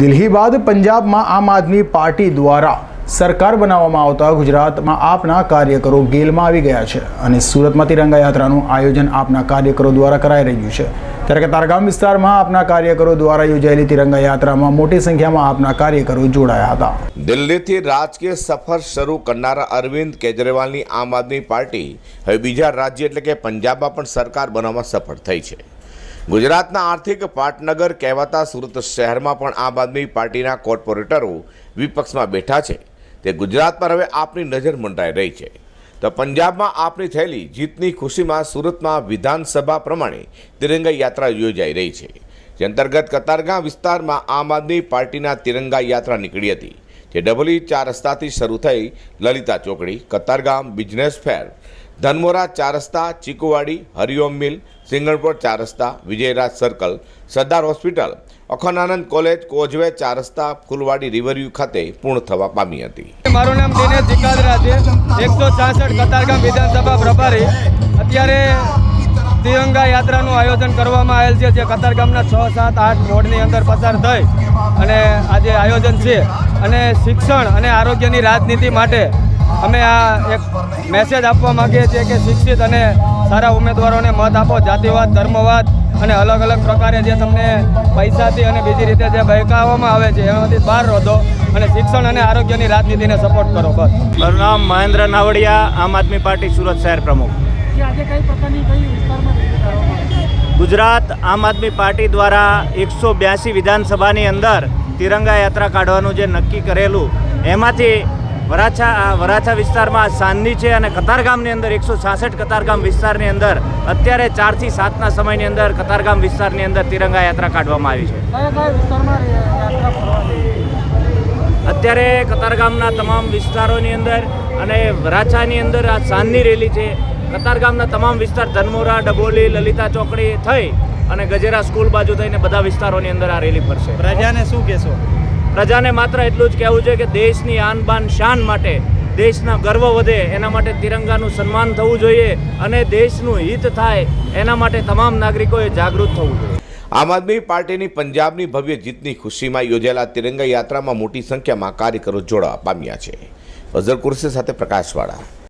દિલ્હી બાદ પંજાબમાં આમ આદમી પાર્ટી દ્વારા સરકાર બનાવવામાં આવતા ગુજરાતમાં આપના કાર્યકરો ગેલમાં આવી ગયા છે અને સુરતમાં તિરંગા યાત્રાનું આયોજન આપના કાર્યકરો દ્વારા કરાઈ રહ્યું છે. ત્યારે કે તારગામ વિસ્તારમાં આપના કાર્યકરો દ્વારા યોજાયેલી તિરંગા યાત્રામાં મોટી સંખ્યામાં આપના કાર્યકરો જોડાયા હતા. દિલ્હીથી રાજકીય સફર શરૂ કરનારા અરવિંદ કેજરીવાલની આમ આદમી પાર્ટી હવે બીજા રાજ્ય એટલે કે પંજાબમાં પણ સરકાર બનાવવામાં સફળ થઈ છે. ગુજરાતના આર્થિક પાટનગર કહેવાતા સુરત શહેરમાં પણ આમ આદમી પાર્ટીના કોર્પોરેટરો વિપક્ષમાં બેઠા છે. તે ગુજરાત પર હવે આપની નજર મંડાઈ રહી છે. તો પંજાબમાં આપની થયેલી જીતની ખુશીમાં સુરતમાં વિધાનસભા પ્રમાણે તિરંગા યાત્રા યોજાઈ રહી છે. જે અંતર્ગત કતારગામ વિસ્તારમાં આમ આદમી પાર્ટીના તિરંગા યાત્રા નીકળી હતી. જે ડબલી ચાર રસ્તાથી શરૂ થઈ લલિતા ચોકડી, કતારગામ, બિઝનેસ ફેર ધનમોરા ચાર રસ્તા, ચીકુવાડી, હરિઓમ મિલ સિંગણપોર ચાર રસ્તા, Vijayraj circle, Sardar hospital, Akhandanand college, causeway ચાર રસ્તા, ફૂલવાડી રિવરવ્યુ ખાતે પૂર્ણ થવા પામી હતી. મારું નામ દિનેશ જીકાદરા છે. એકસો છાસઠ કતારગામ વિધાનસભા પ્રભારી. અત્યારે તિરંગા યાત્રાનું આયોજન કરવામાં આવેલ છે, જે કતારગામના છ, સાત, આઠ વોર્ડની અંદર પસાર થઈ અને આજે આયોજન છે. અને શિક્ષણ અને આરોગ્યની રાજનીતિ માટે અમે આ એક મેસેજ આપવા માગીએ છીએ કે શિક્ષિત અને સારા ઉમેદવારોને મત આપો જાતિવાદ ધર્મવાદ અને અલગ અલગ પ્રકારે જે તમને પૈસાથી અને બીજી રીતે જે બહેકાવવામાં આવે છે એમાંથી બહાર રોધો અને શિક્ષણ અને આરોગ્યની રાજનીતિને સપોર્ટ કરો બસ મારું નામ મહેન્દ્ર નાવડિયા આમ આદમી પાર્ટી સુરત શહેર પ્રમુખ આજે કઈ પ્રકારની કઈ વિસ્તારમાં રેલી કરવામાં આવી છે? ગુજરાત આમ આદમી પાર્ટી દ્વારા એકસો બ્યાસી વિધાનસભાની અંદર તિરંગા યાત્રા કાઢવાનું જે નક્કી કરેલું એમાંથી વરાછા આ વરાછા વિસ્તારમાં સાંજની છે અને કતારગામની અંદર એકસો છાસઠ કતારગામ વિસ્તારની અંદર અત્યારે ચારથી સાતના સમયની અંદર કતારગામ વિસ્તારની અંદર તિરંગા યાત્રા કાઢવામાં આવી છે. અત્યારે કતારગામના તમામ વિસ્તારોની અંદર અને વરાછાની અંદર આ સાંજની રેલી છે. કતારગામના તમામ વિસ્તાર ધનમોરા ડબોલી લલિતા ચોકડી થઈ અને ગજેરા સ્કૂલ બાજુ થઈને બધા વિસ્તારોની અંદર આ રેલી ફરશે. પ્રજાને શું કહેશો? પ્રજાને માત્ર એટલું જ કહેવું છે કે દેશની આન બાન શાન માટે, દેશના ગર્વ વધે, એના માટે તિરંગાનું સન્માન થવું જોઈએ અને દેશનું હિત થાય, એના માટે તમામ નાગરિકોએ જાગૃત થવું જોઈએ. આમ આદમી પાર્ટીની પંજાબની ભવ્ય જીતની ખુશીમાં યોજાયેલા તિરંગા યાત્રામાં મોટી સંખ્યામાં કાર્યકરો જોડાવા પામ્યા છે. અઝર કુરશી સાથે પ્રકાશવાળા